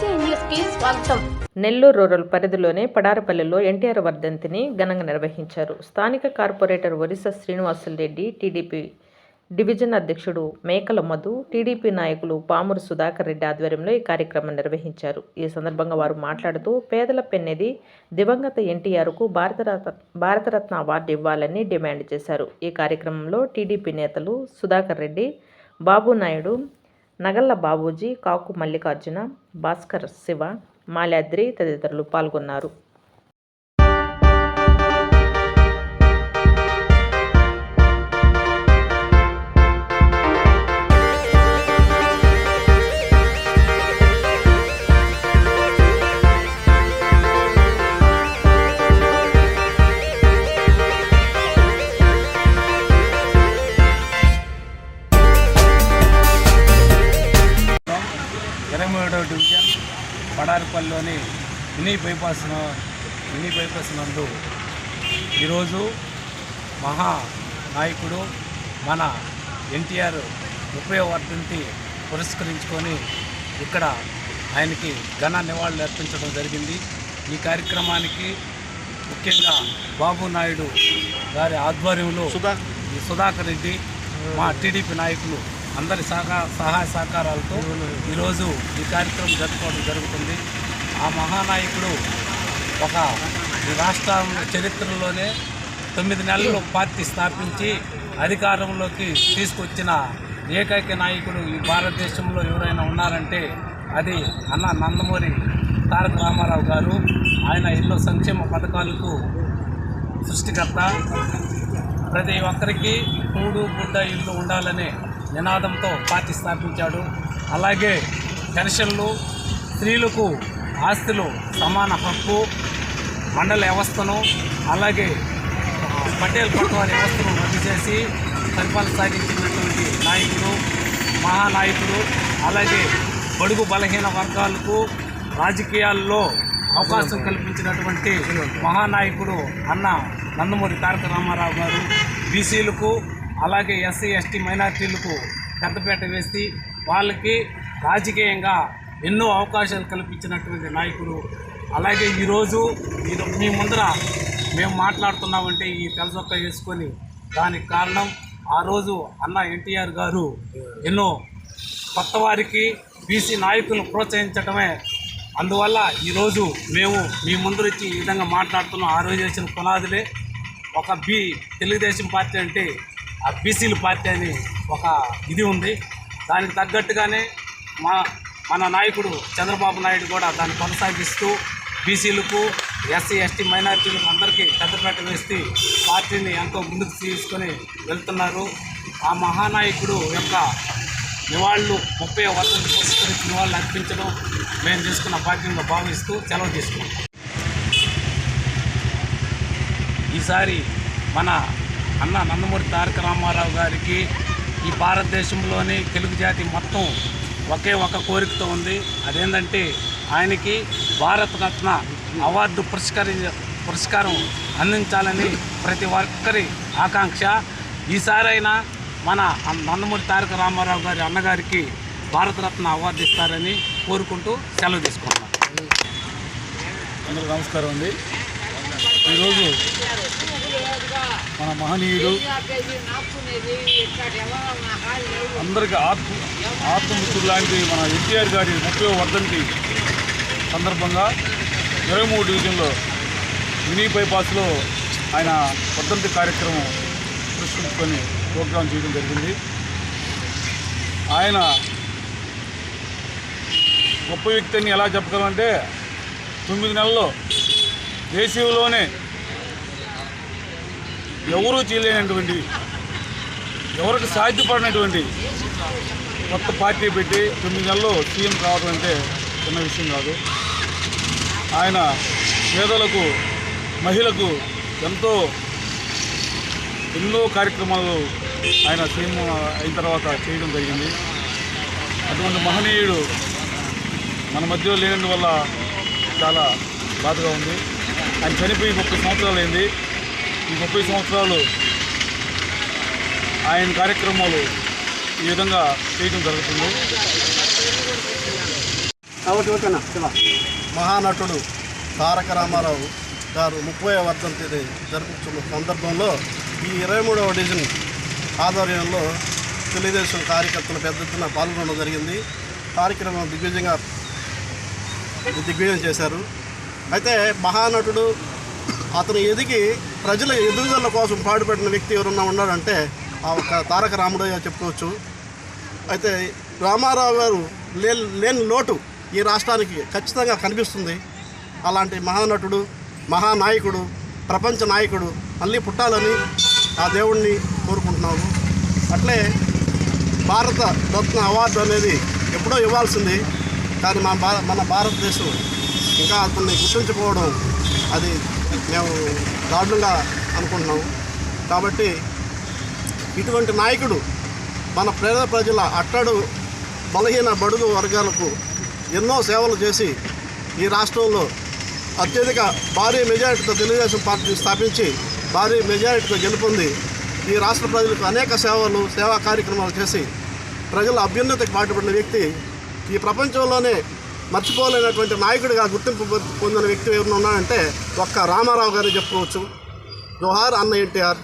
స్వాగతం. నెల్లూరు రూరల్ పరిధిలోని పడారపల్లిలో ఎన్టీఆర్ వర్ధంతిని ఘనంగా నిర్వహించారు. స్థానిక corporator Orissa Srinivasula Reddy TDP division అధ్యక్షుడు మేకల మధు టీడీపీ నాయకులు పామురు సుధాకర్ రెడ్డి ఆధ్వర్యంలో ఈ కార్యక్రమం నిర్వహించారు. ఈ సందర్భంగా వారు మాట్లాడుతూ పేదల పెన్నెది దివంగత ఎన్టీఆర్కు భారతరత్న భారతరత్న అవార్డు ఇవ్వాలని డిమాండ్ చేశారు. ఈ కార్యక్రమంలో టీడీపీ నేతలు సుధాకర్ రెడ్డి బాబు నాయుడు నగల్ల బాబూజీ కాకు మల్లికార్జున భాస్కర్ శివ మాల్యాద్రి తదితరులు పాల్గొన్నారు. పడారిపల్లిలోని మినీ బైపాస్ మినీ బైపాస్ నందు ఈరోజు మహా నాయకుడు మన ఎన్టీఆర్ ముప్పై వర్ధంతి పురస్కరించుకొని ఇక్కడ ఆయనకి ఘన నివాళులు అర్పించడం జరిగింది. ఈ కార్యక్రమానికి ముఖ్యంగా బాబు నాయుడు గారి ఆధ్వర్యంలో ఈ సుధాకర్ రెడ్డి మా టీడీపీ నాయకులు అందరి సహకార సహాయ సహకారాలతో ఈరోజు ఈ కార్యక్రమం జరుపుకోవడం జరుగుతుంది. ఆ మహానాయకుడు ఒక రాష్ట్ర చరిత్రలోనే తొమ్మిది నెలలు పార్టీ స్థాపించి అధికారంలోకి తీసుకొచ్చిన ఏకైక నాయకుడు ఈ భారతదేశంలో ఎవరైనా ఉన్నారంటే అది అన్న నందమూరి తారక రామారావు గారు. ఆయన ఎన్నో సంక్షేమ పథకాలకు సృష్టికర్త. ప్రతి ఒక్కరికి కూడు గుడ్డ ఇల్లు ఉండాలనే నినాదంతో పార్టీ స్థాపించాడు. అలాగే పెన్షన్లు స్త్రీలకు ఆస్తులు సమాన హక్కు మండల వ్యవస్థను అలాగే పటేల్ పట్వారి వ్యవస్థను రద్దు చేసి పరిపాలన సాగించినటువంటి నాయకుడు మహానాయకుడు అలాగే బడుగు బలహీన వర్గాలకు రాజకీయాల్లో అవకాశం కల్పించినటువంటి మహానాయకుడు అన్న నందమూరి తారక రామారావు గారు బీసీలకు అలాగే ఎస్సీ ఎస్టీ మైనార్టీలకు పెద్దపేట వేసి వాళ్ళకి రాజకీయంగా ఎన్నో అవకాశాలు కల్పించినటువంటి నాయకుడు అలాగే ఈరోజు మీరు మీ ముందర మేము మాట్లాడుతున్నామంటే ఈ తెలసొక్క వేసుకొని దానికి కారణం ఆ రోజు అన్న ఎన్టీఆర్ గారు ఎన్నో కొత్త వారికి బీసీ నాయకులను ప్రోత్సహించడమే అందువల్ల ఈరోజు మేము మీ ముందరొచ్చి ఈ విధంగా మాట్లాడుతున్నాం. ఆ రోజు వేసిన పునాదులే. ఒక బి తెలుగుదేశం పార్టీ అంటే ఆ బీసీల పార్టీ అని ఒక ఇది ఉంది. దానికి తగ్గట్టుగానే మా మన నాయకుడు చంద్రబాబు నాయుడు కూడా దాన్ని కొనసాగిస్తూ బీసీలకు ఎస్సీ ఎస్టీ మైనారిటీలకు అందరికీ పెద్దపేట వేసి పార్టీని ఎంతో ముందుకు తీసుకొని వెళ్తున్నారు. ఆ మహానాయకుడు యొక్క నివాళులు ముప్పై వర్ధంతి పురస్కరించి నివాళులు అర్పించడం మేము చేసుకున్న భాగ్యంగా భావిస్తూ సెలవు తీసుకున్నాం. ఈసారి మన అన్న నందమూరి తారక రామారావు గారికి ఈ భారతదేశంలోని తెలుగు జాతి మొత్తం ఒకే ఒక కోరికతో ఉంది. అదేంటంటే ఆయనకి భారతరత్న అవార్డు పురస్కరి పురస్కారం అందించాలని ప్రతి ఒక్కరి ఆకాంక్ష. ఈసారైనా మన నందమూరి తారక రామారావు గారి అన్నగారికి భారతరత్న అవార్డు ఇస్తారని కోరుకుంటూ సెలవు తీసుకుంటున్నాను అందరూ నమస్కారం అండి. ఈరోజు మన మహనీయుడు అందరికీ ఆత్మ ఆత్మమిత్రుడు లాంటి మన ఎన్టీఆర్ గారి ముప్పై వర్ధంతి సందర్భంగా ఇరవై మూడు డివిజన్లో మినీ బైపాస్లో ఆయన వర్ధంతి కార్యక్రమం పురస్కరించుకొని ప్రోగ్రాం చేయడం జరిగింది. ఆయన గొప్ప వ్యక్తి అని ఎలా చెప్పగలమంటే తొమ్మిది నెలల్లో దేశంలోనే ఎవరూ చేయలేనటువంటి ఎవరికి సాధ్యపడినటువంటి కొత్త పార్టీ పెట్టి తొమ్మిది నెలలు సీఎం కావడం అంటే చిన్న విషయం కాదు. ఆయన పేదలకు మహిళకు ఎంతో ఎన్నో కార్యక్రమాలు ఆయన సీఎం అయిన తర్వాత చేయడం జరిగింది. అటువంటి మహనీయుడు మన మధ్యలో లేనందువల్ల చాలా బాధగా ఉంది. ఆయన చనిపోయి ముప్పై సంవత్సరాలు అయింది ఈ ముప్పై సంవత్సరాలు ఆయన కార్యక్రమాలు ఈ విధంగా చేయడం జరుగుతుంది. మహానటుడు తారక రామారావు గారు ముప్పై వర్ధంతిని జరుపుతున్న సందర్భంలో ఈ ఇరవై మూడవ డివిజన్ ఆధ్వర్యంలో తెలుగుదేశం కార్యకర్తలు పెద్ద ఎత్తున పాల్గొనడం జరిగింది. కార్యక్రమం దిగ్విజయంగా దిగ్విజయం చేశారు. అయితే మహానటుడు అతను ఎదిగి ప్రజల ఎదుగుదల కోసం పాటుపడిన వ్యక్తి ఎవరన్నా ఉన్నాడంటే ఆ ఒక్క తారక రాముడయ్య చెప్పుకోవచ్చు. అయితే రామారావు గారు లే లేని లోటు ఈ రాష్ట్రానికి ఖచ్చితంగా కనిపిస్తుంది. అలాంటి మహానటుడు మహానాయకుడు ప్రపంచ నాయకుడు మళ్ళీ పుట్టాలని ఆ దేవుణ్ణి కోరుకుంటున్నాము. అట్లే భారత రత్న అవార్డు అనేది ఎప్పుడో ఇవ్వాల్సింది. కానీ మా భా మన భారతదేశం ఇంకా అతన్ని గుర్తించుకోవడం అది మేము దారుణంగా అనుకుంటున్నాము. కాబట్టి ఇటువంటి నాయకుడు మన పేద ప్రజల అట్టడు బలహీన బడుగు వర్గాలకు ఎన్నో సేవలు చేసి ఈ రాష్ట్రంలో అత్యధిక భారీ మెజారిటీతో తెలుగుదేశం పార్టీని స్థాపించి భారీ మెజారిటీతో గెలుపొంది ఈ రాష్ట్ర ప్రజలకు అనేక సేవలు సేవా కార్యక్రమాలు చేసి ప్రజల అభ్యున్నతికి పాటుపడిన వ్యక్తి ఈ ప్రపంచంలోనే మర్చిపోలేనటువంటి నాయకుడిగా గుర్తింపు పొందిన వ్యక్తి ఎవరైనా ఉన్నాడంటే ఒక్క రామారావు గారు చెప్పుకోవచ్చు. జోహార్ అన్న ఎన్టీఆర్.